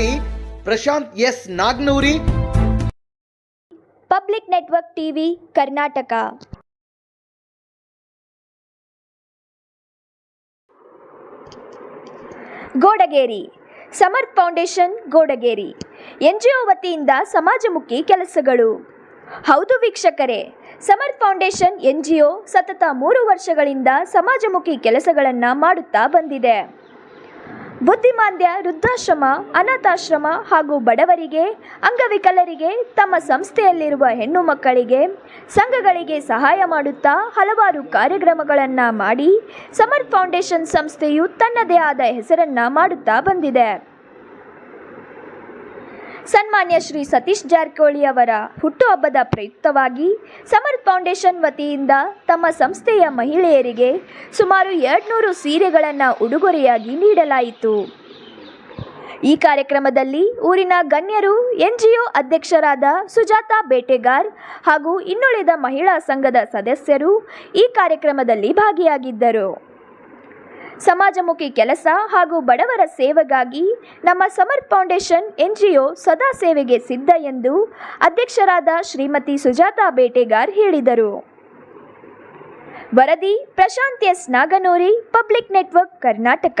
ವರದಿ Prashanth S Nagnuri. Public network TV, Karnataka. Godageri, Samarth foundation, Godageri. N G O ವತಿಯಿಂದ ಸಮಾಜಮುಖಿ ಕೆಲಸಗಳು. ಹೌದು ವೀಕ್ಷಕರೇ, ಸಮರ್ಥ್ ಫೌಂಡೇಶನ್ ಎನ್ಜಿಒ ಸತತ ಮೂರು ವರ್ಷಗಳಿಂದ ಸಮಾಜಮುಖಿ ಕೆಲಸಗಳನ್ನು ಮಾಡುತ್ತಾ ಬಂದಿದೆ. ಬುದ್ಧಿಮಾಂದ್ಯ, ವೃದ್ಧಾಶ್ರಮ, ಅನಾಥಾಶ್ರಮ ಹಾಗೂ ಬಡವರಿಗೆ, ಅಂಗವಿಕಲರಿಗೆ, ತಮ್ಮ ಸಂಸ್ಥೆಯಲ್ಲಿರುವ ಹೆಣ್ಣು ಮಕ್ಕಳಿಗೆ, ಸಂಘಗಳಿಗೆ ಸಹಾಯ ಮಾಡುತ್ತಾ ಹಲವಾರು ಕಾರ್ಯಕ್ರಮಗಳನ್ನು ಮಾಡಿ ಸಮರ್ ಫೌಂಡೇಶನ್ ಸಂಸ್ಥೆಯು ತನ್ನದೇ ಆದ ಹೆಸರನ್ನು ಮಾಡುತ್ತಾ ಬಂದಿದೆ. ಸನ್ಮಾನ್ಯ ಶ್ರೀ ಸತೀಶ್ ಜಾರಕಿಹೊಳಿ ಅವರ ಹುಟ್ಟುಹಬ್ಬದ ಪ್ರಯುಕ್ತವಾಗಿ ಸಮರ್ಥ್ ಫೌಂಡೇಶನ್ ವತಿಯಿಂದ ತಮ್ಮ ಸಂಸ್ಥೆಯ ಮಹಿಳೆಯರಿಗೆ ಸುಮಾರು ಎರಡ್ನೂರು ಸೀರೆಗಳನ್ನು ಉಡುಗೊರೆಯಾಗಿ ನೀಡಲಾಯಿತು. ಈ ಕಾರ್ಯಕ್ರಮದಲ್ಲಿ ಊರಿನ ಗಣ್ಯರು, ಎನ್ಜಿಒ ಅಧ್ಯಕ್ಷರಾದ ಸುಜಾತಾ ಬೇಟೆಗಾರ್ ಹಾಗೂ ಇನ್ನುಳಿದ ಮಹಿಳಾ ಸಂಘದ ಸದಸ್ಯರು ಈ ಕಾರ್ಯಕ್ರಮದಲ್ಲಿ ಭಾಗಿಯಾಗಿದ್ದರು. ಸಮಾಜಮುಖಿ ಕೆಲಸ ಹಾಗೂ ಬಡವರ ಸೇವೆಗಾಗಿ ನಮ್ಮ ಸಮರ್ಥ್ ಫೌಂಡೇಶನ್ ಎನ್ಜಿಒ ಸದಾ ಸೇವೆಗೆ ಸಿದ್ಧ ಎಂದು ಅಧ್ಯಕ್ಷರಾದ ಶ್ರೀಮತಿ ಸುಜಾತಾ ಬೇಟೆಗಾರ್ ಹೇಳಿದರು. ವರದಿ, Prashanth S Naganuri, public network Karnataka.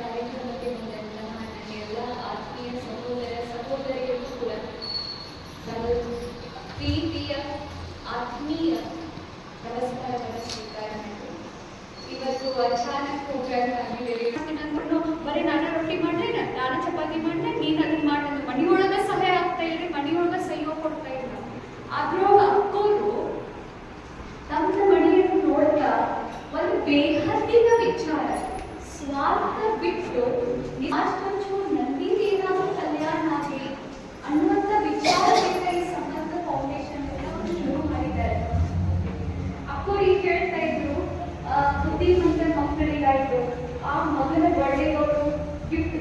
ಅದ್ರೊಳಗೆ ಹಾಕೊಂಡು ತಮ್ಮ ನೋಡ್ತಾ ಒಂದು ಬೇಹದ್ದಿನ ವಿಚಾರ, ಸ್ವಾರ್ಥ ಬಿಟ್ಟು ಅಷ್ಟೊಂಚೂರು ನನ್ನಿಂದ ಏನಾದರೂ ಕಲ್ಯಾಣ ಆಗಲಿ ಅನ್ನುವಂಥ ವಿಚಾರದಿಂದ ಈ ಸಂಬಂಧ ಫೌಂಡೇಶನ್ ಶುರು ಮಾಡಿದ್ದಾರೆ. ಅಕ್ಕೋರು ಈಗ ಹೇಳ್ತಾ ಇದ್ರು ಬುದ್ಧಿವಂತ ಮಕ್ಕಳಿಗಾಯ್ತು, ಆ ಮಗನ ಒಳ್ಳೆಯವರು ಗಿಫ್ಟ್